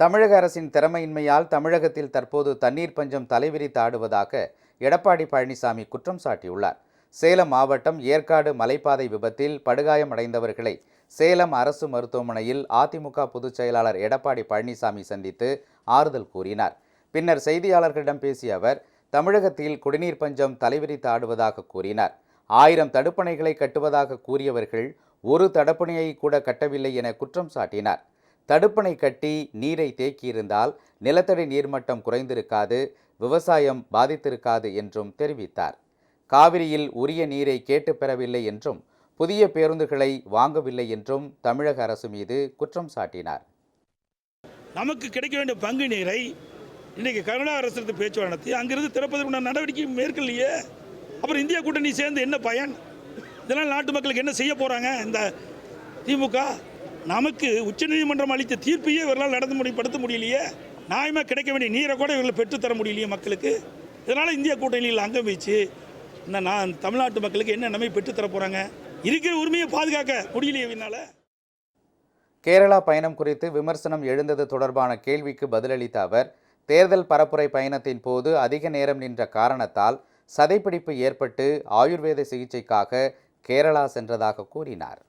தமிழக அரசின் திறமையின்மையால் தமிழகத்தில் தற்போது தண்ணீர் பஞ்சம் தலைவிரித்து ஆடுவதாக எடப்பாடி பழனிசாமி குற்றம் சாட்டியுள்ளார். சேலம் மாவட்டம் ஏற்காடு மலைப்பாதை விபத்தில் படுகாயமடைந்தவர்களை சேலம் அரசு மருத்துவமனையில் அதிமுக பொதுச் செயலாளர் எடப்பாடி பழனிசாமி சந்தித்து ஆறுதல் கூறினார். பின்னர் செய்தியாளர்களிடம் பேசிய அவர் தமிழகத்தில் குடிநீர் பஞ்சம் தலைவிரித்து ஆடுவதாக கூறினார். ஆயிரம் தடுப்பணைகளை கட்டுவதாக கூறியவர்கள் ஒரு தடுப்பணையை கூட கட்டவில்லை என குற்றம் சாட்டினார். தடுப்பணை கட்டி நீரை தேக்கியிருந்தால் நிலத்தடி நீர்மட்டம் குறைந்திருக்காது விவசாயம் பாதித்திருக்காது என்றும் தெரிவித்தார். காவிரியில் உரிய நீரை கேட்டு பெறவில்லை என்றும் புதிய பேருந்துகளை வாங்கவில்லை என்றும் தமிழக அரசு மீது குற்றம் சாட்டினார். நமக்கு கிடைக்க வேண்டிய பங்கு நீரை இன்னைக்கு கருணா அரசு பேச்சு நடத்தி அங்கிருந்து திறப்பதற்குண்டான நடவடிக்கை மேற்கொள்ளையே அப்புறம் இந்தியா கூட்டணி சேர்ந்து என்ன பயன்? இதனால் நாட்டு மக்களுக்கு என்ன செய்ய போறாங்க இந்த திமுக? நமக்கு உச்சநீதிமன்றம் அளித்த தீர்ப்பையே இவர்களால் நடந்து முடிப்படுத்த முடியலையே. நியாயமாக கிடைக்க வேண்டிய நீரை கூட இவர்களை பெற்றுத்தர முடியலையே மக்களுக்கு. இதனால் இந்திய கூட்டணியில் அங்கம் வச்சு. இந்த நான் தமிழ்நாட்டு மக்களுக்கு என்ன நன்மை பெற்றுத்தர போகிறாங்க இருக்கிற உரிமையை பாதுகாக்க முடியலையே என்னால் கேரளா பயணம் குறித்து விமர்சனம் எழுந்தது தொடர்பான கேள்விக்கு பதிலளித்த அவர் தேர்தல் பரப்புரை பயணத்தின் போது அதிக நேரம் நின்ற காரணத்தால் சதைப்பிடிப்பு ஏற்பட்டு ஆயுர்வேத சிகிச்சைக்காக கேரளா சென்றதாக கூறினார்.